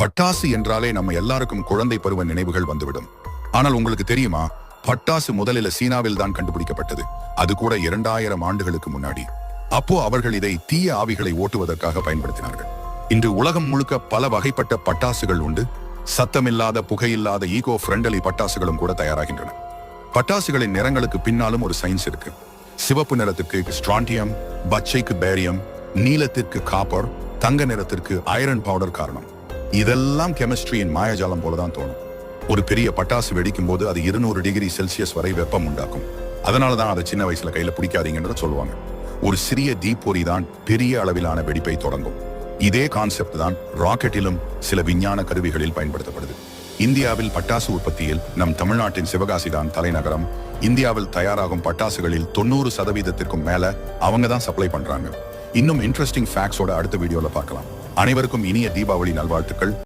பட்டாசு என்றாலே நம்ம எல்லாருக்கும் குழந்தை பருவ நினைவுகள் வந்துவிடும். ஆனால் உங்களுக்கு தெரியுமா? பட்டாசு முதலில் சீனாவில் தான் கண்டுபிடிக்கப்பட்டது. அது கூட இரண்டாயிரம் ஆண்டுகளுக்கு முன்னாடி. அப்போ அவர்கள் இதை தீய ஆவிகளை ஓட்டுவதற்காக பயன்படுத்தினார்கள். இன்று உலகம் முழுக்க பல வகைப்பட்ட பட்டாசுகள் உண்டு. சத்தமில்லாத புகையில்லாத ஈகோ ஃப்ரெண்டலி பட்டாசுகளும் கூட தயாராகின்றன. பட்டாசுகளின் நிறங்களுக்கு பின்னாலும் ஒரு சயின்ஸ் இருக்கு. சிவப்பு நிறத்திற்கு ஸ்ட்ராண்டியம் பச்சைக்கு பேரியம் நீலத்திற்கு காப்பர் தங்க நிறத்திற்கு ஐரன் பவுடர் காரணம். இதெல்லாம் கெமிஸ்ட்ரியின் மாயாஜாலம் போலதான் தோணும். ஒரு பெரிய பட்டாசு வெடிக்கும் போது அது இருநூறு டிகிரி செல்சியஸ் வரை வெப்பம் உண்டாக்கும். அதனால தான் அதை சின்ன வயசுல கையில பிடிக்காதீங்கன்றத சொல்லுவாங்க. ஒரு சிறிய தீப்பொறி தான் பெரிய அளவிலான வெடிப்பை தொடங்கும். இதே கான்செப்ட் தான் ராக்கெட்டிலும் சில விஞ்ஞான கருவிகளில் பயன்படுத்தப்படுது. இந்தியாவில் பட்டாசு உற்பத்தியில் நம் தமிழ்நாட்டின் சிவகாசி தான் தலைநகரம். இந்தியாவில் தயாராகும் பட்டாசுகளில் தொண்ணூறு சதவீதத்திற்கும் மேல அவங்க தான் சப்ளை பண்றாங்க. இன்னும் இன்ட்ரெஸ்டிங் ஃபேக்ட்ஸோட அடுத்த வீடியோல பார்க்கலாம். அனைவருக்கும் இனிய தீபாவளி நல்வாழ்த்துக்கள்.